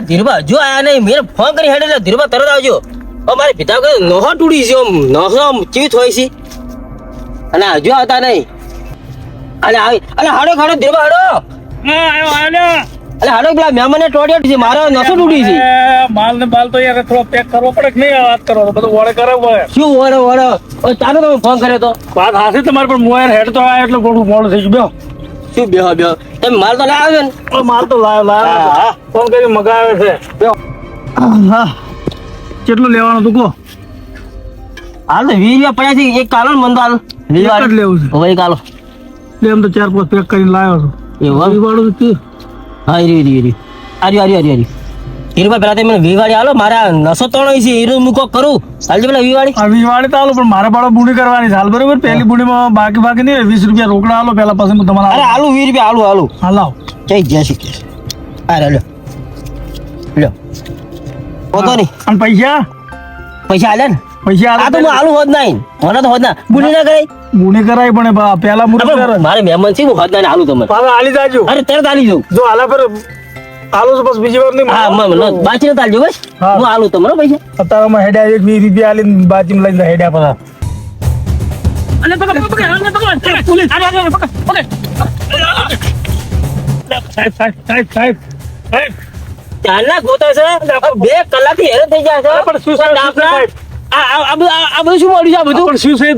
આ ધીરબા જો આયા નહીં મેં ફોન કરી હેડે એટલે ધીરબા તરત આવજો. ઓ મારે પિતા કહ્યું નોહો તૂટી છે નોહો ચીત હોય છે. અને હજુ આવતા નહીં. અને આવી અને હાડો ખાડો ધીરબા હાડો. આવ્યો આવ્યો અલે હાડો પેલા મહેમાને ટોડિયો છે મારો નસો તૂટી છે. માલ ને બાલ તો યાર થોડો પેક કરવો પડે કે નહીં આ વાત કરો બધું વડે કરે પડે શું વડો વડો ઓ ચાલો તમે ફોન કર્યો તો. વાત હાસી તમારે પણ મોયર હેડ તો આવ્યો એટલે થોડું મોડું થઈ ગયું શું બેહો બેહો? તમે માલ તો લાવ્યો ને. માલ તો લાવ્યો લાવ્યો ફોન કરી મગાવ્યો છે? હા. કેટલું લેવાનું તું કહો? હાલ તો વીસ રૂપિયા પડ્યા છે. એક કાલો ને મંદો હાલ. વીસ જ લેવું છે. હવે કાલો. એમ તો ચાર પાંચ પેક કરીને લાવ્યો છું. એવું વાળું હા રી હરી રી આર્યું આર્યું આર્યું આર્યું હીરુભાઈ પેલા તમે વીવાડી આલો. મારા નસો તણો છે હીરો મૂકો કરું? હાલજો પેલા વીવાડી આ વીસ તો આલો પણ મારા બાળો બુણી કરવાની હાલ બરોબર? પહેલી બુણીમાં બાકી બાકી નહીં વીસ રૂપિયા રોકડા આલો પેલા પછી હું અરે આલુ વીસ રૂપિયા આલુ આલુ. હા લાવ. જય જય શ્રી કૃષ્ણ. અરે લ્યો. લ્યો. પોતો નહીં. અને પૈસા? પૈસા આલે ને? પૈસા આ તો હું આલુ હોત નહીં. મને તો હોત ના બુલી ના કરાય. બુણી કરાય પણ પેલા કરે મારે મહેમાન છે હું હોત ના આલુ તમે હવે આલી જાજો. અરે તરત આલી દઉં જો આલા પર હાલો તો બસ બીજી વાર નહીં હા મ- મ- બાચી આલજો બસ. હું. આલુ તમને પૈસા. અત્યારમાં હેડ્યા એક વીસ રૂપિયા આલીને બાજીમાં લઈને હેડ્યા પાછા. અલે પકડ પકડ અલે પકડ પોલીસ અરે અરે પકડ પકડ. સાહેબ સાહેબ સાહેબ સાહેબ સાહેબ. ચાલના ગોતા છે બે કલાકથી હેરાન થઈ જાય છે. પણ શું? આ આ- બધું શું મળ્યું છે આ બધું? પણ શું છે